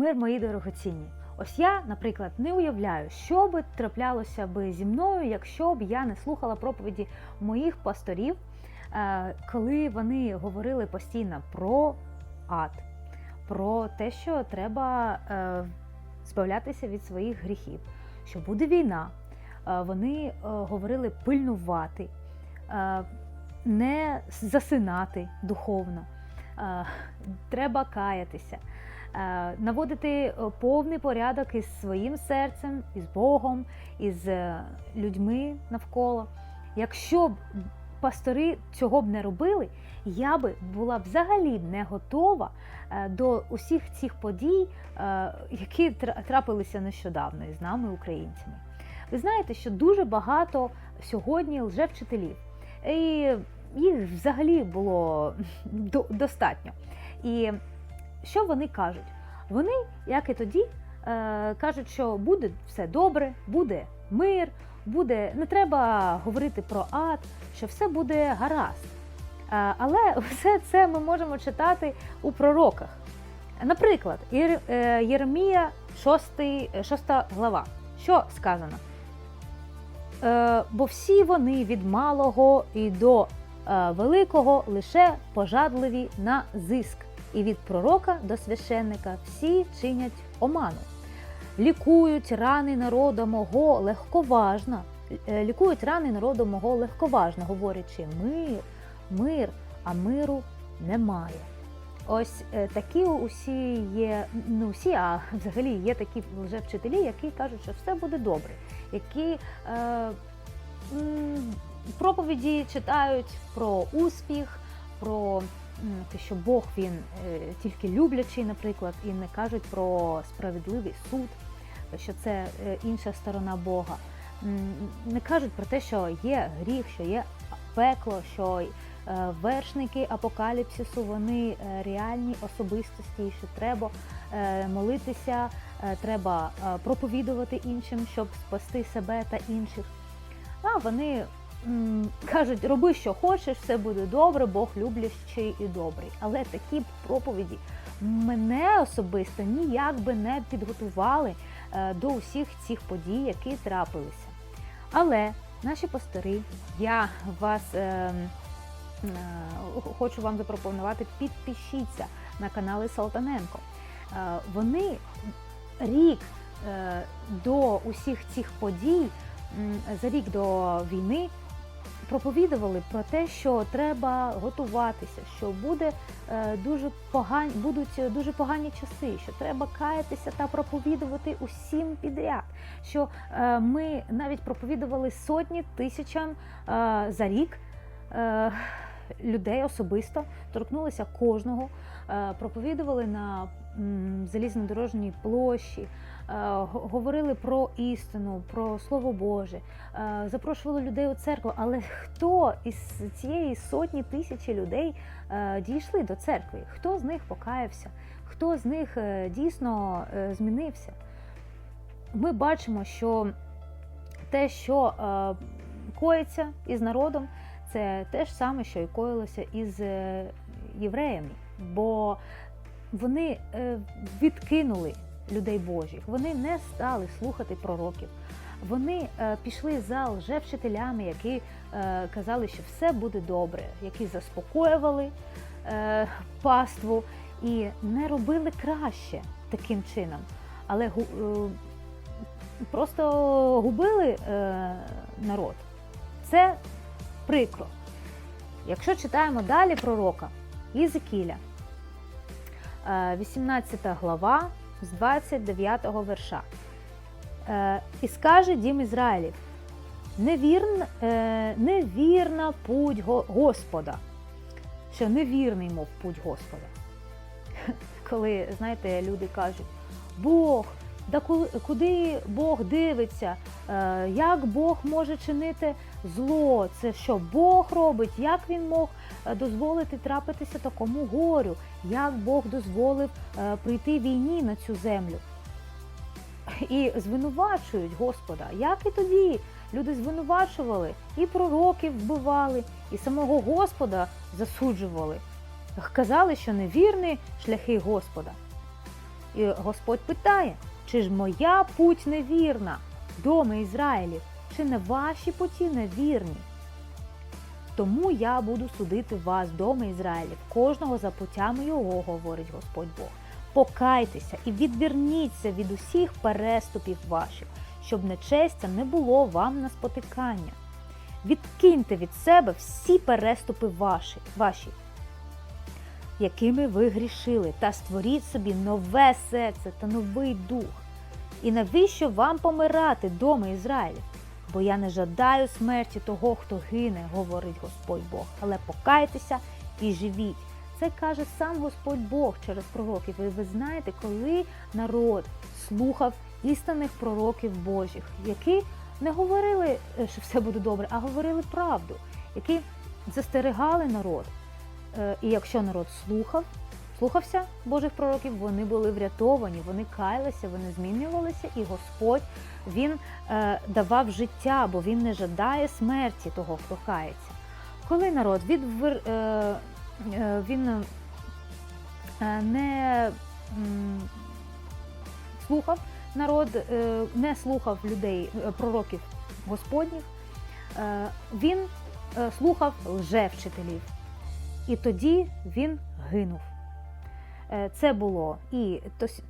Мир мої дорогоцінні. Ось я, наприклад, не уявляю, що би траплялося би зі мною, якщо б я не слухала проповіді моїх пасторів, е, коли вони говорили постійно про ад, про те, що треба е, збавлятися від своїх гріхів, що буде війна. Е, Вони говорили пильнувати, не засинати духовно, треба каятися. Е, Наводити е, повний порядок із своїм серцем, із Богом, із е, людьми навколо. Якщо б пастори цього б не робили, я би була взагалі не готова до усіх цих подій, які трапилися нещодавно із нами, українцями. Ви знаєте, що дуже багато сьогодні лжевчителів, і їх взагалі було достатньо. І що вони кажуть? Вони, як і тоді, е, кажуть, що буде все добре, буде мир, буде не треба говорити про ад, що все буде гаразд. Е, Але все це ми можемо читати у пророках. Наприклад, е, Єремія 6, 6 глава. Що сказано? Бо всі вони від малого і до великого лише пожадливі на зиск, і від пророка до священника всі чинять оману. Лікують рани народу мого легковажно, е, лікують рани народу мого легковажно, говорячи мир, мир, а миру немає. Ось е, такі усі є, не усі, а взагалі є такі лжевчителі, які кажуть, що все буде добре, які е, проповіді читають про успіх, про те, що Бог він е, тільки люблячий, наприклад, і не кажуть про справедливий суд, що це е, інша сторона Бога. Не кажуть про те, що є гріх, що є пекло, що е, вершники апокаліпсису вони реальні особистості, що треба молитися, треба проповідувати іншим, щоб спасти себе та інших. А вони кажуть, роби, що хочеш, все буде добре, Бог люблячий і добрий. Але такі проповіді мене особисто ніяк би не підготували е, до усіх цих подій, які трапилися. Але наші пастори, я вас е, е, хочу вам запропонувати, підпишіться на канали Салтаненко. Е, вони рік е, до усіх цих подій, за рік до війни, проповідували про те, що треба готуватися, що буде е, дуже погані, будуть е, дуже погані часи, що треба каятися та проповідувати усім підряд. Що е, ми навіть проповідували сотні тисячам за рік. Людей особисто торкнулися кожного, проповідували на залізнодорожній площі, говорили про істину, про слово Боже, е, запрошували людей у церкву. Але хто із цієї сотні тисячі людей е, дійшли до церкви? Хто з них покаявся? Хто з них е, дійсно е, змінився? Ми бачимо, що те, що е, коїться із народом, це те ж саме, що і коїлося із е, євреями, бо вони е, відкинули людей Божих, вони не стали слухати пророків. Вони е, пішли за лжевчителями, які е, казали, що все буде добре, які заспокоювали е, паству і не робили краще таким чином, але просто губили народ. Це прикро. Якщо читаємо далі пророка Єзекіля, е, 18 глава з 29 верша. Е, І скаже дім Ізраїлів, невірн, е, невірна путь Го- Господа, що невірний, мов путь Господа. Коли, знаєте, люди кажуть, Бог, да куди Бог дивиться, Е, як Бог може чинити зло? Це що Бог робить? Як він мог е, дозволити трапитися такому горю? Як Бог дозволив е, прийти війні на цю землю? І звинувачують Господа, як і тоді люди звинувачували, і пророків вбивали, і самого Господа засуджували. Казали, що невірні шляхи Господа. І Господь питає, чи ж моя путь невірна, доми Ізраїлів, чи не ваші путі невірні? Тому я буду судити вас, доми Ізраїлів, кожного за путями його, говорить Господь Бог. Покайтеся і відверніться від усіх переступів ваших, щоб нечестя не було вам на спотикання. Відкиньте від себе всі переступи ваші, ваші, якими ви грішили, та створіть собі нове серце та новий дух. І навіщо вам помирати, доми Ізраїлів? Бо я не жадаю смерті того, хто гине, говорить Господь Бог, але покайтеся і живіть. Це каже сам Господь Бог через пророків. І ви знаєте, коли народ слухав істинних пророків Божих, які не говорили, е, що все буде добре, а говорили правду, які застерегали народ. Е, І якщо народ слухав, слухався Божих пророків, вони були врятовані, вони каялися, вони змінювалися, і Господь він е, давав життя, бо він не жадає смерті того, хто кається. Коли народ відвер, е, він не слухав народ, не слухав людей, пророків Господніх, він слухав лжевчителів. І тоді він гинув. Е, Це було і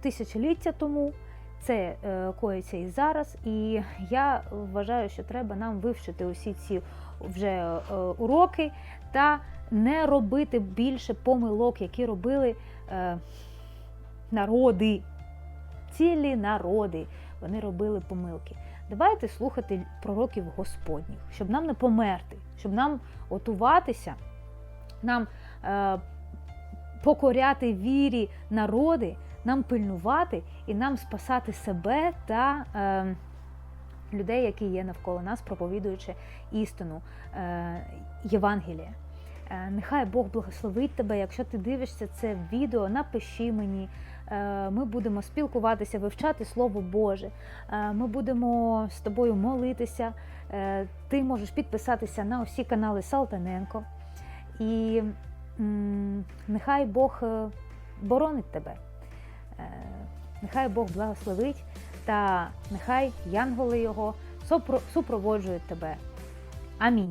тисячоліття тому, це е, коїться і зараз. І я вважаю, що треба нам вивчити усі ці вже е, уроки та не робити більше помилок, які робили народи, цілі народи. Вони робили помилки. Давайте слухати пророків Господніх, щоб нам не померти, щоб нам готуватися, нам е, покоряти вірі народи, нам пильнувати і нам спасати себе та е, людей, які є навколо нас, проповідуючи істину е, Євангелія. Е, Нехай Бог благословить тебе. Якщо ти дивишся це відео, напиши мені. Е, Ми будемо спілкуватися, вивчати Слово Боже. Е, Ми будемо з тобою молитися. Ти можеш підписатися на усі канали Салтаненко. І м, нехай Бог е, боронить тебе. Е, Нехай Бог благословить, та нехай янголи його супроводжують тебе. Амінь.